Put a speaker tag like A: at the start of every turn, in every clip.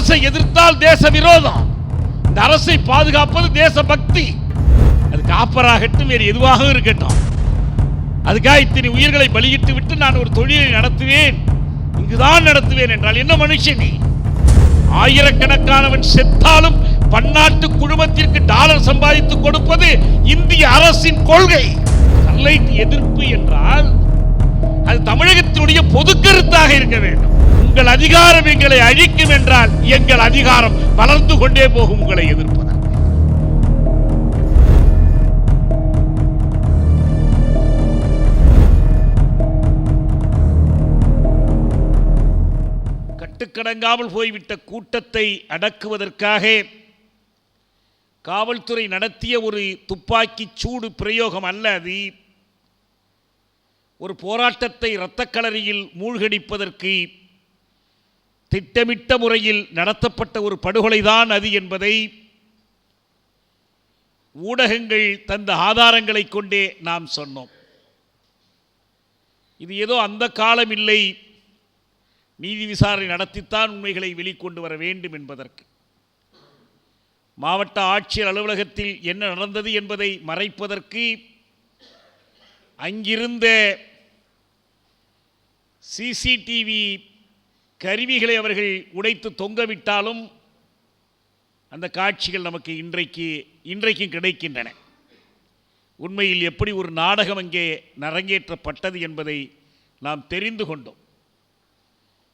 A: அரசை எதிர்த்தால் தேச விரோதம். இந்த அரசை பாதுகாப்பது தேச பக்தி. அது காப்பராகட்டும் வேறு எதுவாக இருக்கட்டும். அதுக்காக இத்தனை உயிர்களை பலியிட்டு விட்டு நான் ஒரு தொழிலை நடத்துவேன். இங்குதான் நடத்துவேன் என்றால் என்ன மனுஷன் ஆயிரக்கணக்கானவன் செத்தாலும் பன்னாட்டு குழுமத்திற்கு டாலர் சம்பாதித்து கொடுப்பது இந்திய அரசின் கொள்கை. ஸ்டெர்லைட் எதிர்ப்பு என்றால் அது தமிழகத்தினுடைய பொது கருத்தாக இருக்க வேண்டும். உங்கள் அதிகாரம் எங்களை அழிக்கும் என்றால் எங்கள் அதிகாரம் வளர்ந்து கொண்டே போகும் உங்களை எதிர்ப்பதற்கு கட்டுக்கடங்காமல் போய்விட்ட கூட்டத்தை அடக்குவதற்காக காவல்துறை நடத்திய ஒரு துப்பாக்கி சூடு பிரயோகம் அல்ல அது. ஒரு போராட்டத்தை இரத்தக்களரியில் மூழ்கடிப்பதற்கு திட்டமிட்ட முறையில் நடத்தப்பட்ட ஒரு படுகொலைதான் அது என்பதை ஊடகங்கள் தந்த ஆதாரங்களை கொண்டே நாம் சொன்னோம். இது ஏதோ அந்த காலம் இல்லை. நீதி விசாரணை நடத்தித்தான் உண்மைகளை வெளிக்கொண்டு வர வேண்டும் என்பதற்கு. மாவட்ட ஆட்சியர் அலுவலகத்தில் என்ன நடந்தது என்பதை மறைப்பதற்கு அங்கிருந்த சிசிடிவி கருவிகளை அவர்கள் உடைத்து தொங்கவிட்டாலும் அந்த காட்சிகள் நமக்கு இன்றைக்கு இன்றைக்கும் கிடைக்கின்றன. உண்மையில் எப்படி ஒரு நாடகம் அங்கே நரங்கேற்றப்பட்டது என்பதை நாம் தெரிந்து கொண்டோம்.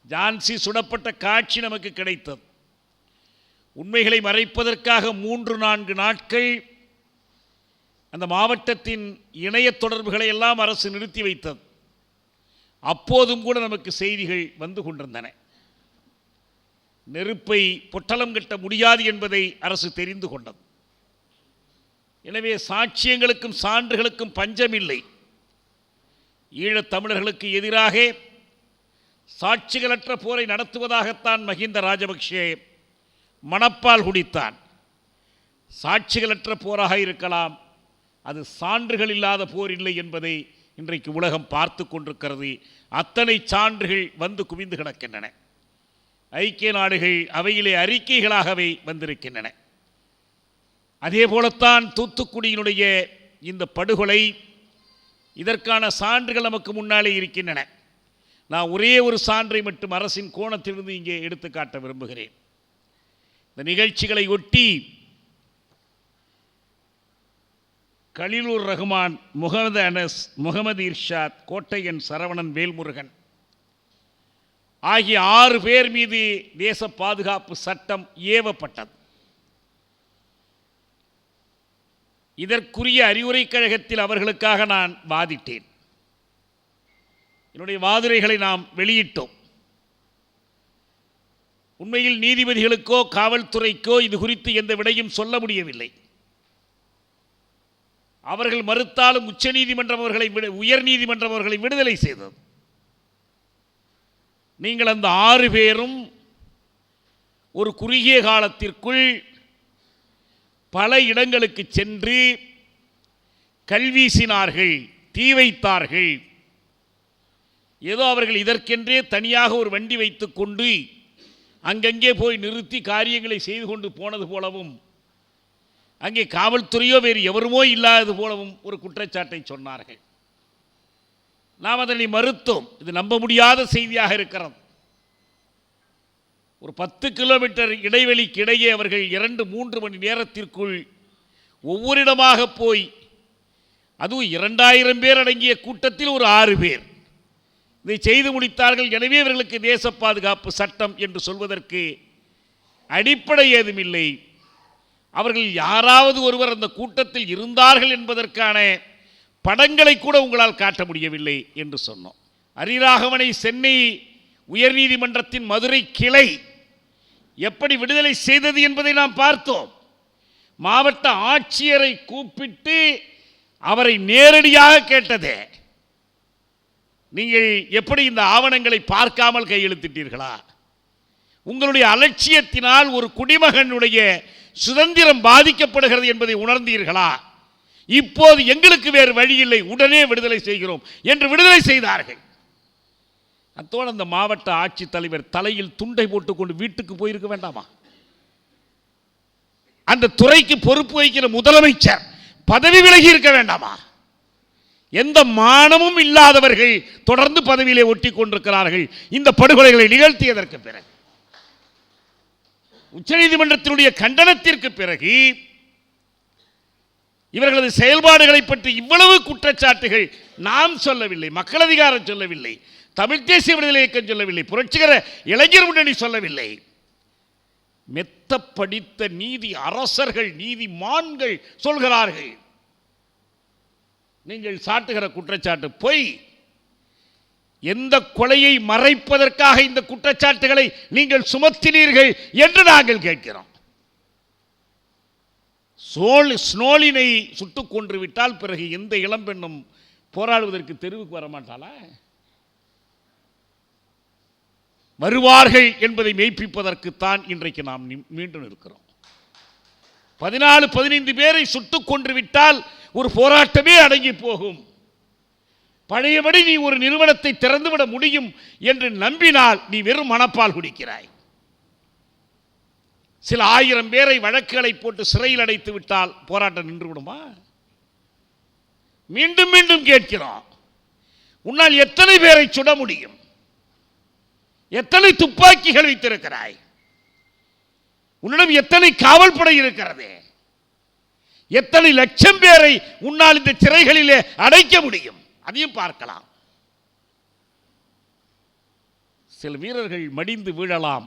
A: ஜான்சி சுடப்பட்ட காட்சி நமக்கு கிடைத்தது. உண்மைகளை மறைப்பதற்காக மூன்று நான்கு நாட்கள் அந்த மாவட்டத்தின் இணைய தொடர்புகளை எல்லாம் அரசு நிறுத்தி வைத்தது. அப்போதும் கூட நமக்கு செய்திகள் வந்து கொண்டிருந்தன. நெருப்பை பொட்டலம் கட்ட முடியாது என்பதை அரசு தெரிந்து கொண்டது. எனவே சாட்சியங்களுக்கும் சான்றுகளுக்கும் பஞ்சமில்லை. ஈழத் தமிழர்களுக்கு எதிராக சாட்சிகளற்ற போரை நடத்துவதாகத்தான் மஹிந்த ராஜபக்ஷே மணப்பால் குடித்தான். சாட்சிகளற்ற போராக இருக்கலாம் அது சான்றுகள் இல்லாத போர் இல்லை என்பதை இன்றைக்கு உலகம் பார்த்து கொண்டிருக்கிறது. அத்தனை சான்றுகள் வந்து குவிந்து கிடக்கின்றன. ஐக்கிய நாடுகள் அவையிலே அறிக்கைகளாகவே வந்திருக்கின்றன. அதே போலத்தான் தூத்துக்குடியினுடைய இந்த படுகொலை இதற்கான சான்றுகள் நமக்கு முன்னாலே இருக்கின்றன. நான் ஒரே ஒரு சான்றை மட்டும் அரசின் கோணத்திலிருந்து இங்கே எடுத்து காட்ட விரும்புகிறேன். இந்த நிகழ்ச்சிகளை ஒட்டி கலிலூர் ரஹ்மான் முகமது அனஸ் முகமது இர்ஷாத் கோட்டையன் சரவணன் வேல்முருகன். ஆகிய ஆறு பேர் மீது தேச பாதுகாப்பு சட்டம் ஏவப்பட்டது. இதற்குரிய அறிவுரைக் கழகத்தில் அவர்களுக்காக நான் வாதிட்டேன். என்னுடைய வாதுரைகளை நாம் வெளியிட்டோம். உண்மையில் நீதிபதிகளுக்கோ காவல்துறைக்கோ இது குறித்து எந்த விடையும் சொல்ல முடியவில்லை. அவர்கள் மறுத்தாலும் உச்ச நீதிமன்றம் அவர்களை விடு உயர் நீதிமன்றம் அவர்களை விடுதலை செய்தது. நீங்கள் அந்த ஆறு பேரும் ஒரு குறுகிய காலத்திற்குள் பல இடங்களுக்கு சென்று கல்வீசினார்கள் தீ வைத்தார்கள். ஏதோ அவர்கள் இதற்கென்றே தனியாக ஒரு வண்டி வைத்துக்கொண்டு அங்கங்கே போய் நிறுத்தி காரியங்களை செய்து கொண்டு போனது போலவும் அங்கே காவல்துறையோ வேறு எவருமோ இல்லாதது போலவும் ஒரு குற்றச்சாட்டை சொன்னார்கள். நாம் அதனை மறுத்தோம். இது நம்ப முடியாத செய்தியாக இருக்கிறது. ஒரு பத்து கிலோமீட்டர் இடைவெளிக்கு இடையே அவர்கள் இரண்டு மூன்று மணி நேரத்திற்குள் ஒவ்வொரு இடமாக போய் அதுவும் இரண்டாயிரம் பேர் அடங்கிய கூட்டத்தில் ஒரு ஆறு பேர். இதை செய்து முடித்தார்கள். எனவே இவர்களுக்கு தேச பாதுகாப்பு சட்டம் என்று சொல்வதற்கு அடிப்படை ஏதுமில்லை அவர்கள் யாராவது ஒருவர் அந்த கூட்டத்தில் இருந்தார்கள் என்பதற்கான படங்களை கூட உங்களால் காட்ட முடியவில்லை என்று சொன்னோம். அரிராகவனை சென்னை உயர்நீதிமன்றத்தின் மதுரை கிளை எப்படி விடுதலை செய்தது என்பதை நாம் பார்த்தோம். மாவட்ட ஆட்சியரை கூப்பிட்டு அவரை நேரடியாக கேட்டதே. நீங்கள் எப்படி இந்த ஆவணங்களை பார்க்காமல் கையெழுத்திட்டீர்களா? உங்களுடைய அலட்சியத்தினால் ஒரு குடிமகனுடைய சுதந்திரம் பாதிக்கப்படுகிறது என்பதை உணர்ந்தீர்களா? இப்போது எங்களுக்கு வேறு வழி இல்லை உடனே விடுதலை செய்கிறோம் என்று விடுதலை செய்தார்கள். அத்தோடு அந்த மாவட்ட ஆட்சித்தலைவர் தலையில் துண்டை போட்டுக்கொண்டு வீட்டுக்கு போயிருக்க வேண்டாமா? அந்த துறைக்கு பொறுப்பு வகிக்கிற முதலமைச்சர் பதவி விலகி இருக்க வேண்டாமா? எந்த மானமும் இல்லாதவர்கள் தொடர்ந்து பதவியிலே ஒட்டி கொண்டிருக்கிறார்கள் இந்த படுகொலைகளை நிகழ்த்தியதற்கு பிறகு. உச்சநீதிமன்றத்தினுடைய கண்டனத்திற்கு பிறகு இவர்களது செயல்பாடுகளை பற்றி இவ்வளவு குற்றச்சாட்டுகள் நாம் சொல்லவில்லை மக்கள் அதிகாரம் சொல்லவில்லை தமிழ் தேசிய விடுதலை இயக்கம் சொல்லவில்லை புரட்சிகர இளைஞர் முன்னணி சொல்லவில்லை. மெத்த படித்த நீதி அரசர்கள் நீதி மான்கள் சொல்கிறார்கள். நீங்கள் சாட்டுகிற குற்றச்சாட்டு பொய். எந்த கொலையை மறைப்பதற்காக இந்த குற்றச்சாட்டுகளை நீங்கள் சுமத்தினீர்கள் என்று நாங்கள் கேட்கிறோம். சோல் ஸ்னோலினை சுட்டுக் கொன்று விட்டால் பிறகு எந்த இளம்பெண்ணும் போராடுவதற்கு தெருவுக்கு வரமாட்டாளா வருவார்கள் என்பதை மெய்ப்பிப்பதற்குத்தான் இன்றைக்கு நாம் மீண்டும் இருக்கிறோம். பதினாலு பதினைந்து பேரை சுட்டுக் கொன்று விட்டால் ஒரு போராட்டமே அடங்கி போகும். பழையபடி நீ ஒரு நிறுவனத்தை திறந்துவிட முடியும் என்று நம்பினால் நீ வெறும் மனப்பால் குடிக்கிறாய். சில ஆயிரம் பேரை வழக்குகளை போட்டு சிறையில் அடைத்து விட்டால் போராட்டம் நின்று விடுமா? மீண்டும் மீண்டும் கேட்கிறோம். உன்னால் எத்தனை பேரை சுட முடியும்? எத்தனை துப்பாக்கிகள் வைத்திருக்கிறாய்? உன்னிடம் எத்தனை காவல்படை இருக்கிறது? எத்தனை லட்சம் பேரை உன்னால் இந்த சிறைகளிலே அடைக்க முடியும்? அதையும் பார்க்கலாம். சில வீரர்கள் மடிந்து வீழலாம்.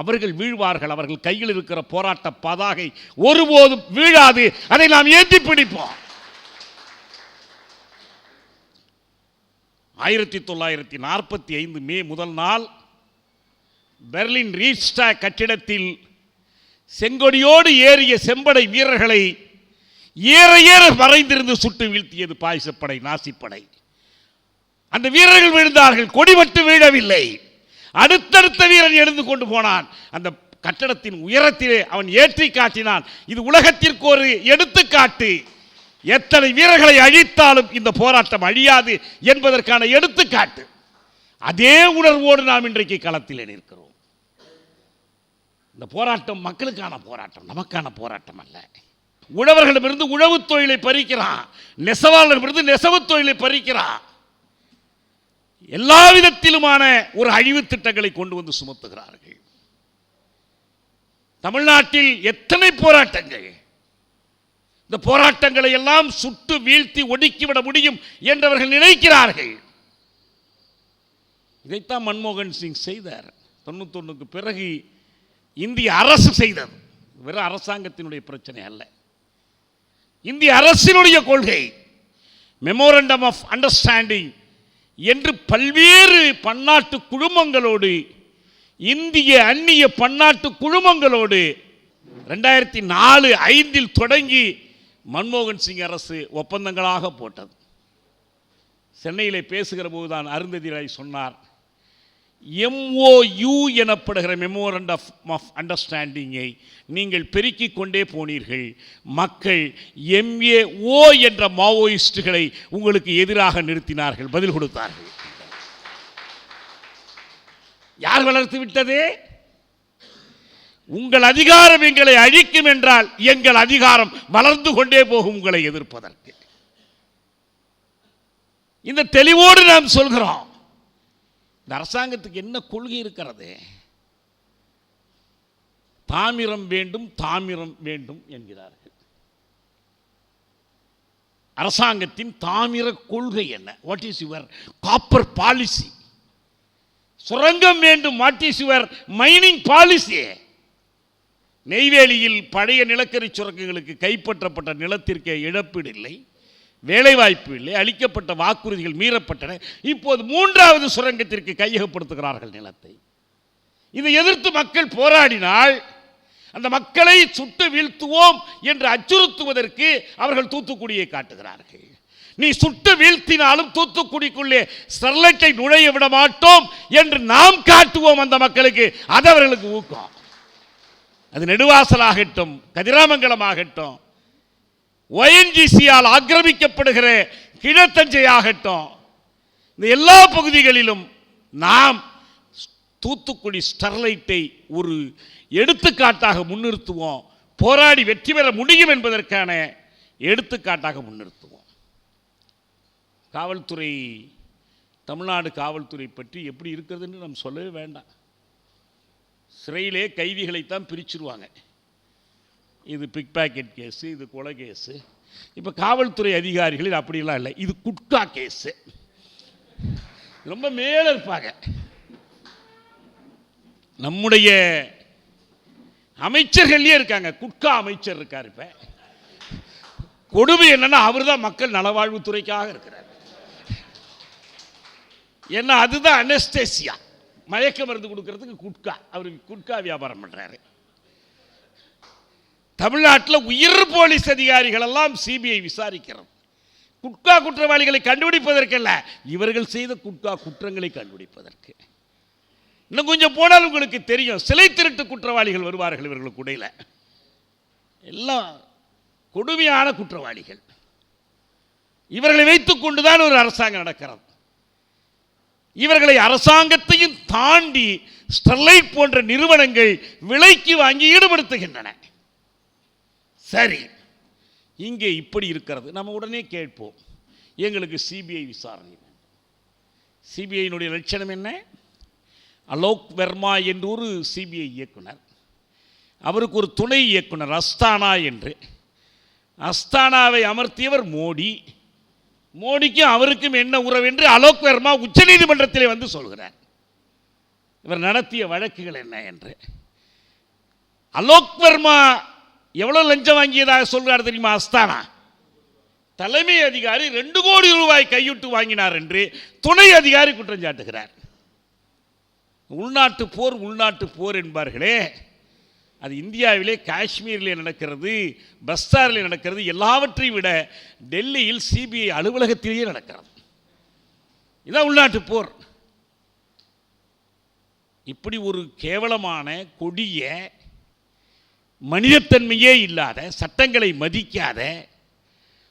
A: அவர்கள் வீழ்வார்கள். அவர்கள் கையில் இருக்கிற போராட்ட பதாகை ஒருபோதும் வீழாது. அதை நாம் ஏற்றி பிடிப்போம். ஆயிரத்தி தொள்ளாயிரத்தி நாற்பத்தி ஐந்து மே முதல் நாள் பெர்லின் ரீஸ்டா கட்டிடத்தில் செங்கொடியோடு ஏறிய செம்படை வீரர்களை ஏற ஏற மறைந்திருந்து சுட்டு வீழ்த்தியது பாயசப்படை நாசிப்படை. அந்த வீரர்கள் விழுந்தார்கள் கொடி மட்டும் வீழவில்லை. அடுத்தடுத்த வீரன் எழுந்து கொண்டு போனான். அந்த கட்டடத்தின் உயரத்திலே அவன் ஏற்றி காட்டினான். இது உலகத்திற்கு ஒரு எடுத்துக்காட்டு. எத்தனை வீரர்களை அழித்தாலும் இந்த போராட்டம் அழியாது என்பதற்கான எடுத்துக்காட்டு. அதே உணர்வோடு நாம் இன்றைக்கு களத்திலே நிற்கிறோம். இந்த போராட்டம் மக்களுக்கான போராட்டம் நமக்கான போராட்டம் அல்ல. உழவர்களிடமிருந்து உழவுத் தொழிலை பறிக்கிறான். நெசவாளர்களிடமிருந்து நெசவுத் தொழிலை பறிக்கிறான். எல்லா விதத்திலுமான ஒரு அழிவு திட்டங்களை கொண்டு வந்து சுமத்துகிறார்கள். தமிழ்நாட்டில் எத்தனை போராட்டங்கள்? இந்த போராட்டங்களை எல்லாம் சுட்டு வீழ்த்தி ஒடுக்கிவிட முடியும் என்றவர்கள் நினைக்கிறார்கள். இதைத்தான் மன்மோகன் சிங் செய்தார். தொண்ணூத்தொன்னுக்கு பிறகு இந்திய அரசு செய்தது. வெறும் அரசாங்கத்தினுடைய பிரச்சனை அல்ல. இந்திய அரசினுடைய கொள்கை மெமோரண்டம் ஆஃப் அண்டர்ஸ்டாண்டிங் என்று பல்வேறு பன்னாட்டு குழுமங்களோடு இந்திய அந்நிய பன்னாட்டு குழுமங்களோடு ரெண்டாயிரத்தி நாலு ஐந்தில் தொடங்கி மன்மோகன் சிங் அரசு ஒப்பந்தங்களாக போட்டது. சென்னையிலே பேசுகிற போதுதான் அருந்ததி ராய் சொன்னார் எம்ஓயு எனப்படுகிற மெமோரண்ட் ஆஃப் ஆஃப் அண்டர்ஸ்டாண்டிங்கை நீங்கள் பெருக்கிக் கொண்டே போனீர்கள். மக்கள் எம்ஏஓ என்ற மாவோயிஸ்டுகளை உங்களுக்கு எதிராக நிறுத்தினார்கள். பதில் கொடுத்தார்கள். யார் வளர்த்து விட்டது? உங்கள் அதிகாரம் எங்களை அழிக்கும் என்றால் எங்கள் அதிகாரம் வளர்ந்து கொண்டே போகும் உங்களை எதிர்ப்பதற்கு. இந்த தெளிவோடு நாம் சொல்கிறோம். இந்த அரசாங்கத்துக்கு என்ன கொள்கை இருக்கிறது? தாமிரம் வேண்டும் தாமிரம் வேண்டும் என்கிறார்கள். அரசாங்கத்தின் தாமிர கொள்கை என்ன? What is your copper policy சுரங்கம் வேண்டும் what is your mining policy நெய்வேலியில் பழைய நிலக்கரி சுரங்கங்களுக்கு கைப்பற்றப்பட்ட நிலத்திற்கு இழப்பீடு இல்லை. வேலைவாய்ப்பு இல்லை அளிக்கப்பட்ட வாக்குறுதிகள் மீறப்பட்டன. இப்போது மூன்றாவது சுரங்கத்திற்கு கையகப்படுத்துகிறார்கள் நிலத்தை. இதை எதிர்த்து மக்கள் போராடினால் அந்த மக்களை சுட்டு வீழ்த்துவோம் என்று அச்சுறுத்துவதற்கு அவர்கள் தூத்துக்குடியை காட்டுகிறார்கள். நீ சுட்டு வீழ்த்தினாலும் தூத்துக்குடிக்குள்ளே ஸ்டெர்லைட்டை நுழைய விட மாட்டோம் என்று நாம் காட்டுவோம் அந்த மக்களுக்கு. அது அவர்களுக்கு ஊக்கம். அது நெடுவாசலாகட்டும் கதிராமங்கலமாகட்டும் ஒஎன்ஜிசியால் ஆக்கிரமிக்கப்படுகிற கிழத்தஞ்சை ஆகட்டும் இந்த எல்லா பகுதிகளிலும் நாம் தூத்துக்குடி ஸ்டெர்லைட்டை ஒரு எடுத்துக்காட்டாக முன்னிறுத்துவோம். போராடி வெற்றி பெற முடியும் என்பதற்கான எடுத்துக்காட்டாக முன்னிறுத்துவோம். காவல்துறை தமிழ்நாடு காவல்துறை பற்றி எப்படி இருக்கிறதுன்னு நம்ம சொல்லவே வேண்டாம். சிறையிலே கைதிகளைத்தான் பிரிச்சிருவாங்க. இது பிக் பேக்கெட் கேஸு இது கொலை கேஸு இப்போ காவல்துறை அதிகாரிகள் அப்படிலாம் இல்லை. இது குட்கா கேஸு ரொம்ப மேலே இருப்பாங்க. நம்முடைய அமைச்சர்கள்லேயே இருக்காங்க. குட்கா அமைச்சர் இருக்கார் இப்ப. கொடுமை என்னன்னா அவர் தான் மக்கள் நலவாழ்வுத்துறைக்காக இருக்கிறார். ஏன்னா அதுதான் அனஸ்டேசியா மயக்க மருந்து கொடுக்கறதுக்கு குட்கா. அவர் குட்கா வியாபாரம் பண்றாரு. தமிழ்நாட்டில் உயர் போலீஸ் அதிகாரிகள் எல்லாம் சிபிஐ விசாரிக்கிறது குட்கா குற்றவாளிகளை கண்டுபிடிப்பதற்கல்ல இவர்கள் செய்த குட்கா குற்றங்களை கண்டுபிடிப்பதற்கு. இன்னும் கொஞ்சம் போனால் உங்களுக்கு தெரியும் சிலை திருட்டு குற்றவாளிகள் வருவார்கள் இவர்களுக்கு இடையில எல்லாம் கொடுமையான குற்றவாளிகள். இவர்களை வைத்துக் கொண்டுதான் ஒரு அரசாங்கம் நடக்கிறது. இவர்களை அரசாங்கத்தையும் தாண்டி ஸ்டெர்லைட் போன்ற நிறுவனங்கள் விலைக்கு வாங்கி ஈடுபடுத்துகின்றன. சரி. இங்கே இப்படி இருக்கிறது. நம்ம உடனே கேட்போம். எங்களுக்கு சிபிஐ விசாரணை. சிபிஐனுடைய லட்சணம் என்ன? அலோக் வர்மா என்று ஒரு சிபிஐ இயக்குனர். அவருக்கு ஒரு துணை இயக்குனர் அஸ்தானா என்று. அஸ்தானாவை அமர்த்தியவர் மோடி. மோடிக்கும் அவருக்கும் என்ன உறவு என்று அலோக் வர்மா உச்சநீதிமன்றத்திலே வந்து சொல்கிறார். இவர் நடத்திய வழக்குகள் என்ன என்று. அலோக் வர்மா எவ்வளோ லஞ்சம் வாங்கியதாக சொல்கிறார் தெரியுமா? அஸ்தானா. தலைமை அதிகாரி ரெண்டு கோடி ரூபாய் கையிட்டு வாங்கினார் என்று துணை அதிகாரி குற்றம் சாட்டுகிறார். உள்நாட்டு போர் உள்நாட்டு போர் என்பார்களே அது இந்தியாவிலே காஷ்மீரிலே நடக்கிறது பஸ்தாரிலே நடக்கிறது எல்லாவற்றையும் விட டெல்லியில் சிபிஐ அலுவலகத்திலேயே நடக்கிறது. இதான் உள்நாட்டு போர். இப்படி ஒரு கேவலமான கொடிய மனிதத்தன்மையே இல்லாத சட்டங்களை மதிக்காத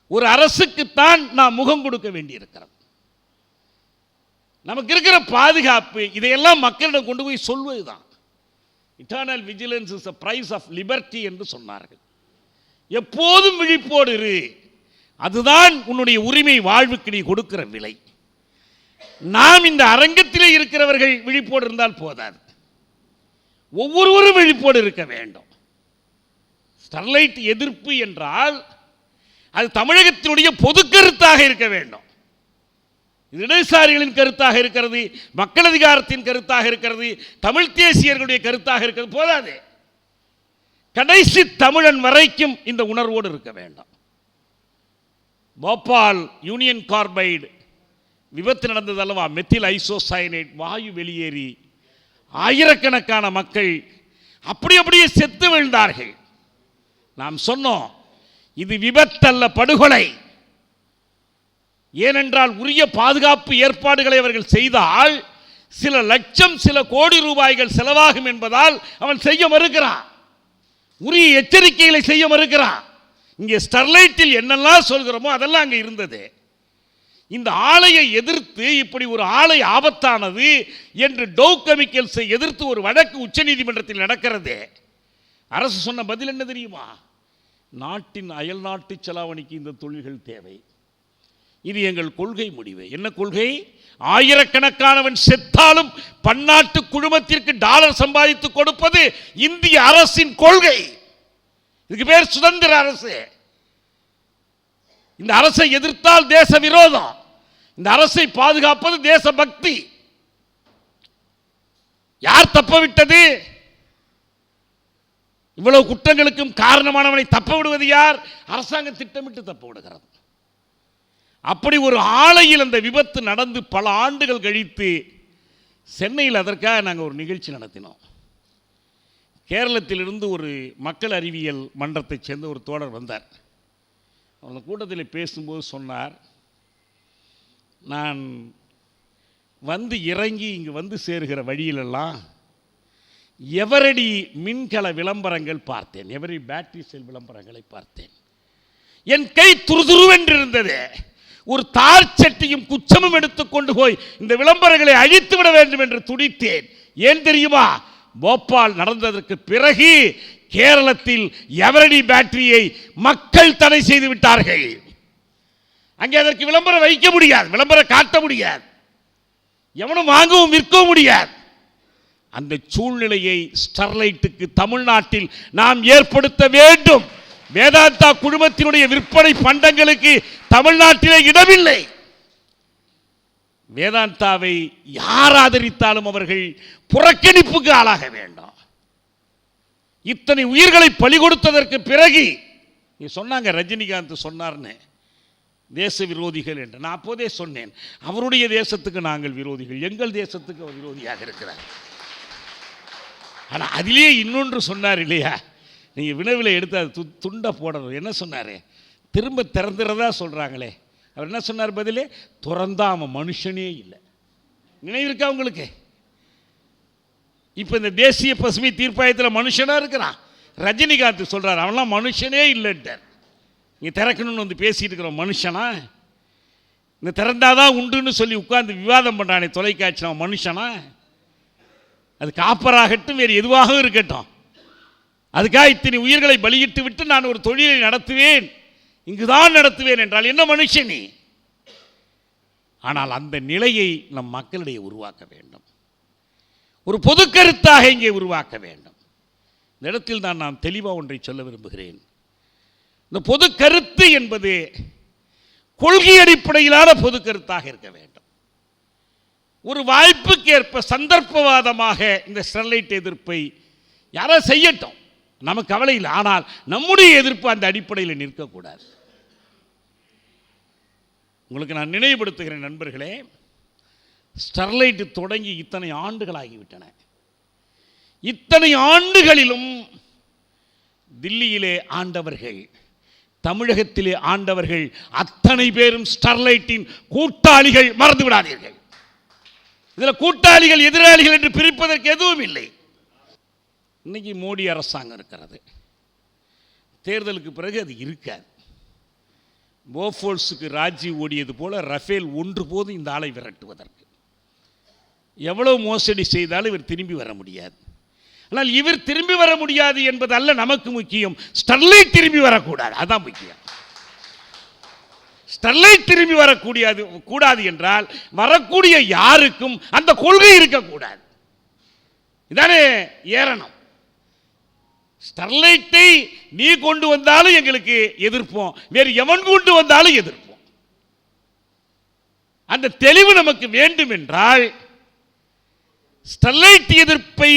A: ஒரு அரசுக்குத்தான் நாம் முகம் கொடுக்க வேண்டியிருக்கிறோம் நமக்கு இருக்கிற பாதுகாப்பு இதையெல்லாம் மக்களிடம் கொண்டு போய் சொல்வதுதான். Eternal vigilance is a price of liberty என்று சொன்னார்கள். எப்போதும் விழிப்போடு இரு. அதுதான் உன்னுடைய உரிமை வாழ்வுக்கு நீ கொடுக்கிற விலை. நாம் இந்த அரங்கத்திலே இருக்கிறவர்கள் விழிப்போடு இருந்தால் போதாது. ஒவ்வொருவரும் விழிப்போடு இருக்க வேண்டும். ஸ்டெர்லைட் எதிர்ப்பு என்றால் அது தமிழகத்தினுடைய பொது கருத்தாக இருக்க வேண்டும். இது இடதுசாரிகளின் கருத்தாக இருக்கிறது மக்கள் அதிகாரத்தின் கருத்தாக இருக்கிறது தமிழ் தேசியர்களுடைய கருத்தாக இருக்கிறது போதாது. கடைசி தமிழன் வரைக்கும் இந்த உணர்வோடு இருக்க வேண்டும். போபால் யூனியன் கார்பைடு விபத்து நடந்தது அல்லவா? மெத்தில் ஐசோசைனேட் வாயு வெளியேறி ஆயிரக்கணக்கான மக்கள் அப்படி அப்படியே செத்து விழுந்தார்கள். நாம் சொன்னோம் இது விபத்தல்ல படுகொலை. ஏனென்றால் உரிய பாதுகாப்பு ஏற்பாடுகளை அவர்கள் செய்தால் சில லட்சம் சில கோடி ரூபாய்கள் செலவாகும் என்பதால் அவன் செய்ய மறுக்கிறான். உரிய எச்சரிக்கைகளை செய்ய மறுக்கிறான். இங்கே ஸ்டெர்லைட்டில் என்னெல்லாம் சொல்கிறோமோ அதெல்லாம் அங்கே இருந்தது. இந்த ஆலையை எதிர்த்து இப்படி ஒரு ஆலை ஆபத்தானது என்று டோ கெமிக்கல்ஸை எதிர்த்து ஒரு வழக்கு உச்சநீதிமன்றத்தில் நடக்கிறது. அரசு சொன்ன பதில் என்ன தெரியுமா? நாட்டின் அயல்நாட்டு செலாவணிக்கு இந்த தொழில்கள் தேவை. இது எங்கள் கொள்கை முடிவு. என்ன கொள்கை? ஆயிரக்கணக்கானவன் செத்தாலும் பன்னாட்டு குழுமத்திற்கு டாலர் சம்பாதித்து கொடுப்பது இந்திய அரசின் கொள்கை. இதுக்கு பேர் சுதந்திர அரசு. இந்த அரசை எதிர்த்தால் தேச விரோதம். இந்த அரசை பாதுகாப்பது தேச பக்தி. யார் தப்ப விட்டது? இவ்வளவு குற்றங்களுக்கும் காரணமானவனை தப்ப விடுவது யார்? அரசாங்கம் திட்டமிட்டு தப்ப விடுகிறது அப்படி ஒரு ஆலையில் அந்த விபத்து நடந்து பல ஆண்டுகள் கழித்து சென்னையில் அதற்காக நாங்கள் ஒரு நிகழ்ச்சி நடத்தினோம். கேரளத்திலிருந்து ஒரு மக்கள் அறிவியல் மன்றத்தைச் சேர்ந்த ஒரு தோழர் வந்தார். அந்த கூட்டத்தில் பேசும்போது சொன்னார் நான் வந்து இறங்கி இங்கே வந்து சேருகிற வழியிலெல்லாம் எவரடி மின்கல விளம்பரங்கள் பார்த்தேன்? எவரி பேட்டரி செல் விளம்பரங்களை பார்த்தேன். என் கை துருதுருவென்றிருந்தது. ஒரு தார் சட்டியும் குச்சமும் எடுத்துக்கொண்டு போய் இந்த விளம்பரங்களை அழித்து விட வேண்டும் என்று துடித்தேன். ஏன் தெரியுமா? போபால் நடந்ததற்கு பிறகு கேரளத்தில் எவரடி பேட்டரியை மக்கள் தடை செய்து விட்டார்கள்? அங்கே அதற்கு விளம்பரம் வைக்க முடியாது விளம்பரம் காட்ட முடியாது. எவனும் வாங்கவும் விற்கவும் முடியாது. அந்த சூழ்நிலையை ஸ்டெர்லைட்டுக்கு தமிழ்நாட்டில் நாம் ஏற்படுத்த வேண்டும். வேதாந்தா குழுமத்தினுடைய விற்பனை பண்டங்களுக்கு தமிழ்நாட்டிலே இடமில்லை. வேதாந்தாவை யார் ஆதரித்தாலும் அவர்கள் புறக்கணிப்புக்கு ஆளாக வேண்டாம். இத்தனை உயிர்களை பலி கொடுத்ததற்கு பிறகு நீ சொன்னாங்க ரஜினிகாந்த் சொன்னார்னு தேச விரோதிகள் என்று. நான் அப்போதே சொன்னேன் அவருடைய தேசத்துக்கு நாங்கள் விரோதிகள் எங்கள் தேசத்துக்கு அவர் விரோதியாக இருக்கிறார். ஆனால் அதிலே இன்னொன்று சொன்னார் இல்லையா? நீங்கள் வினவில் எடுத்து அது து துண்டை போடணும். என்ன சொன்னார்? திரும்ப திறந்துறதா சொல்கிறாங்களே அவர் என்ன சொன்னார் பதிலே? திறந்தா அவன் மனுஷனே இல்லை. நினைவு இருக்கா உங்களுக்கு? இப்போ இந்த தேசிய பசுமை தீர்ப்பாயத்தில் மனுஷனாக இருக்கிறான். ரஜினிகாந்த் சொல்கிறார் அவன்லாம் மனுஷனே இல்லைன்ட்டார். இங்கே திறக்கணும்னு வந்து பேசிட்டு இருக்கிறோம் மனுஷனா? இந்த திறந்தாதான் உண்டுன்னு சொல்லி உட்காந்து விவாதம் பண்ணுறானே தொலைக்காட்சி அவன் மனுஷனா? அது காப்பராகட்டும் வேறு எதுவாகவும் இருக்கட்டும். அதுக்காக இத்தனை உயிர்களை பலியிட்டு விட்டு நான் ஒரு தொழிலை நடத்துவேன். இங்குதான் நடத்துவேன் என்றால் என்ன மனுஷனே ஆனால் அந்த நிலையை நம் மக்களிடையே உருவாக்க வேண்டும். ஒரு பொது கருத்தாக இங்கே உருவாக்க வேண்டும். இந்த இடத்தில் தான் நான் தெளிவாக ஒன்றை சொல்ல விரும்புகிறேன். இந்த பொது கருத்து என்பது கொள்கை அடிப்படையிலான பொது கருத்தாக இருக்க வேண்டும். ஒரு வாய்ப்புக்கு ஏற்ப சந்தர்ப்பவாதமாக இந்த ஸ்டெர்லைட் எதிர்ப்பை யாரோ செய்யட்டும். நமக்கு கவலை இல்லை. ஆனால் நம்முடைய எதிர்ப்பு அந்த அடிப்படையில் நிற்கக்கூடாது. உங்களுக்கு நான் நினைவுபடுத்துகிறேன் நண்பர்களே ஸ்டெர்லைட் தொடங்கி இத்தனை ஆண்டுகளாகிவிட்டன. இத்தனை ஆண்டுகளிலும் தில்லியிலே ஆண்டவர்கள் தமிழகத்திலே ஆண்டவர்கள் அத்தனை பேரும் ஸ்டெர்லைட்டின் கூட்டாளிகள் மறந்து விடாதீர்கள். இதில் கூட்டாளிகள் எதிராளிகள் என்று பிரிப்பதற்கு எதுவும் இல்லை. இன்னைக்கு மோடி அரசாங்கம் இருக்கிறது. தேர்தலுக்கு பிறகு அது இருக்காது. போஃபோல்ஸுக்கு ராஜீவ் ஓடியது போல ரஃபேல் ஒன்று போதும் இந்த ஆளை விரட்டுவதற்கு. எவ்வளோ மோசடி செய்தாலும் இவர் திரும்பி வர முடியாது. ஆனால் இவர் திரும்பி வர முடியாது என்பது அல்ல நமக்கு முக்கியம். ஸ்டெர்லைட் திரும்பி வரக்கூடாது. அதான் முக்கியம். ஸ்டெர்லைட் திரும்பி வரக்கூடியது கூடாது என்றால் வரக்கூடிய யாருக்கும் அந்த கொள்கை இருக்கக்கூடாது. இதானே ஏரணம். ஸ்டெர்லைட்டை நீ கொண்டு வந்தாலும் எங்களுக்கு எதிர்ப்போம் வேறு எவன் கொண்டு வந்தாலும் எதிர்ப்போம். அந்த தெளிவு நமக்கு வேண்டும் என்றால் ஸ்டெர்லைட் எதிர்ப்பை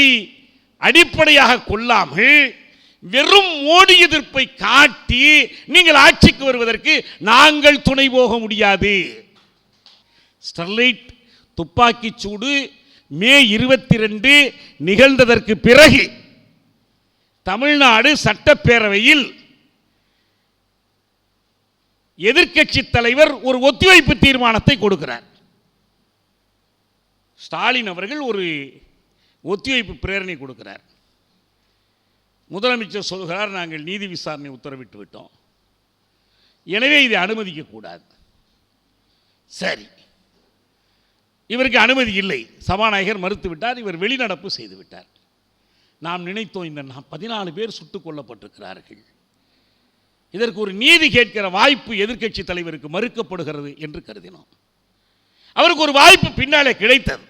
A: அடிப்படையாக கொள்ளாமல் வெறும் மோடி எதிர்ப்பை காட்டி நீங்கள் ஆட்சிக்கு வருவதற்கு நாங்கள் துணை போக முடியாது. ஸ்டெர்லைட் துப்பாக்கிச் சூடு மே இருபத்தி ரெண்டு நிகழ்ந்ததற்கு பிறகு தமிழ்நாடு சட்டப்பேரவையில் எதிர்க்கட்சி தலைவர் ஒரு ஒத்திவைப்பு தீர்மானத்தை கொடுக்கிறார். ஸ்டாலின் அவர்கள் ஒரு ஒத்திவைப்பு பிரேரணை கொடுக்கிறார். முதலமைச்சர் சொல்கிறார் நாங்கள் நீதி விசாரணை உத்தரவிட்டு விட்டோம். எனவே இதை அனுமதிக்கக்கூடாது. சரி. இவருக்கு அனுமதி இல்லை. சபாநாயகர் மறுத்து விட்டார் இவர் வெளிநடப்பு செய்துவிட்டார் நாம் நினைத்தோம் இந்த பதினாலு பேர் சுட்டுக் கொல்லப்பட்டிருக்கிறார்கள். இதற்கு ஒரு நீதி கேட்கிற வாய்ப்பு எதிர்க்கட்சி தலைவருக்கு மறுக்கப்படுகிறது என்று கருதினோம். அவருக்கு ஒரு வாய்ப்பு பின்னாலே கிடைத்தது.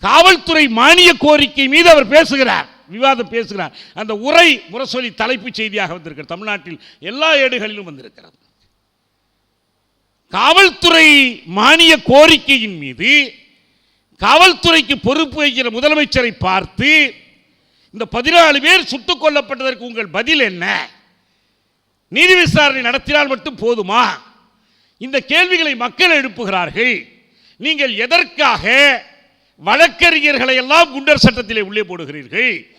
A: காவல்துறை மானிய கோரிக்கை மீது அவர் பேசுகிறார். விவாதம் பேசுகிறார். அந்த உரை முரசொலி தலைப்புச் செய்தியாக வந்திருக்கிறது. தமிழ்நாட்டில் எல்லா ஏடுகளிலும் வந்திருக்கிறது. காவல்துறை மானிய கோரிக்கையின் மீது காவல்துறைக்கு பொறுப்பு வைக்கிற முதலமைச்சரை பார்த்து இந்த பதினாலு பேர் சுட்டுக் கொல்லப்பட்டதற்கு உங்கள் பதில் என்ன? நீதி விசாரணை நடத்தினால் மட்டும் போதுமா? இந்த கேள்விகளை மக்கள் எழுப்புகிறார்கள். நீங்கள் எதற்காக வழக்கறிஞர்களை எல்லாம் குண்டர் சட்டத்திலே உள்ளே போடுகிறீர்கள்?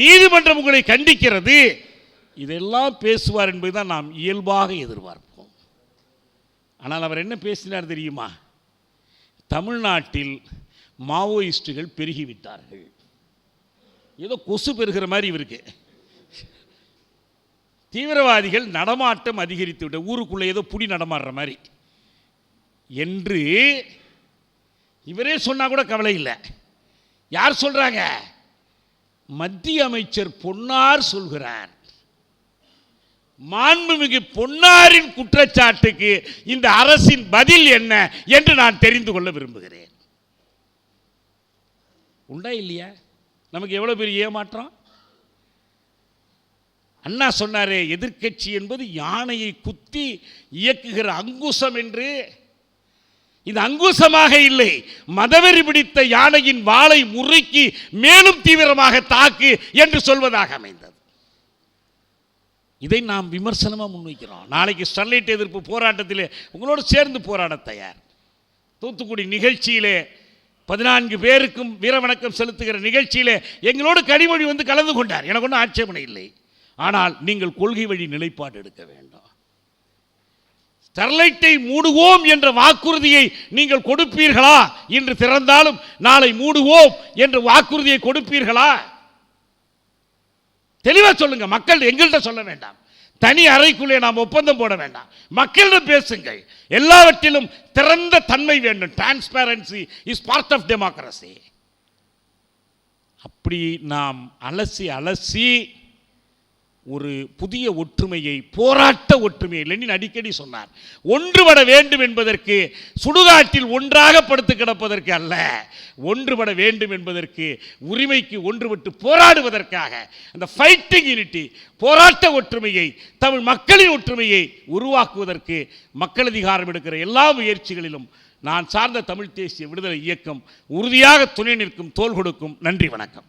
A: நீதிமன்றம் உங்களை கண்டிக்கிறது. இதெல்லாம் பேசுவார் என்பதுதான் நாம் இயல்பாக எதிர்பார்ப்போம். ஆனால் அவர் என்ன பேசினார் தெரியுமா? தமிழ்நாட்டில் மாவோயிஸ்டுகள் பெருகிவிட்டார்கள். ஏதோ கொசு பெருகிற மாதிரி இவருக்கு. தீவிரவாதிகள் நடமாட்டம் அதிகரித்து விட்ட ஊருக்குள்ளே ஏதோ புடி நடமாடுற மாதிரி. என்று இவரே சொன்னால் கூட கவலை இல்லை. யார் சொல்கிறாங்க மத்திய அமைச்சர் பொன்னார் சொல்கிறார். மாண்புமிகு பொன்னாரின் குற்றச்சாட்டுக்கு இந்த அரசின் பதில் என்ன என்று நான் தெரிந்து கொள்ள விரும்புகிறேன். உண்டா இல்லையா? நமக்கு எவ்வளவு பெரிய ஏமாற்றம்? அண்ணா சொன்னாரே எதிர்க்கட்சி என்பது யானையை குத்தி இயக்குகிற அங்குசம் என்று. இது அங்குசமாக இல்லை. மதவெறி பிடித்த யானையின் வாளை முறுக்கி மேலும் தீவிரமாக தாக்கு என்று சொல்வதாக அமைந்தது. இதை நாம் விமர்சனமாக முன்வைக்கிறோம். நாளைக்கு ஸ்டெர்லைட் எதிர்ப்பு போராட்டத்திலே உங்களோடு சேர்ந்து போராட தயார். தூத்துக்குடி நிகழ்ச்சியிலே பதினான்கு பேருக்கும் வீரவணக்கம் செலுத்துகிற நிகழ்ச்சியிலே எங்களோடு கனிமொழி வந்து கலந்து கொண்டார். எனக்கு ஒன்றும் ஆட்சேபனை இல்லை. ஆனால் நீங்கள் கொள்கை வழி நிலைப்பாடு எடுக்க வேண்டும். ஸ்டெர்லைட்டை மூடுவோம் என்ற வாக்குறுதியை நீங்கள் கொடுப்பீர்களா? இன்று திறந்தாலும் நாளை மூடுவோம் என்ற வாக்குறுதியை கொடுப்பீர்களா? தெளிவாக சொல்லுங்க. மக்கள் எங்கள்கிட்ட சொல்ல வேண்டாம். தனி அறைக்குள்ளே நாம் ஒப்பந்தம் போட வேண்டாம். மக்களிடம் பேசுங்கள். எல்லாவற்றிலும் திறந்த தன்மை வேண்டும். Transparency is part of democracy அப்படி நாம் அலசி அலசி ஒரு புதிய ஒற்றுமையை போராட்ட ஒற்றுமையை லெனின் அடிக்கடி சொன்னார். ஒன்றுபட வேண்டும் என்பதற்கு சுடுகாட்டில் ஒன்றாக படுத்து கிடப்பதற்கு அல்ல. ஒன்றுபட வேண்டும் என்பதற்கு உரிமைக்கு ஒன்றுபட்டு போராடுவதற்காக அந்த ஃபைட்டிங் யூனிட்டி போராட்ட ஒற்றுமையை தமிழ் மக்களின் ஒற்றுமையை உருவாக்குவதற்கு மக்கள் அதிகாரம் எடுக்கிற எல்லா முயற்சிகளிலும் நான் சார்ந்த தமிழ் தேசிய விடுதலை இயக்கம் உறுதியாக துணை நிற்கும் தோள் கொடுக்கும். நன்றி வணக்கம்.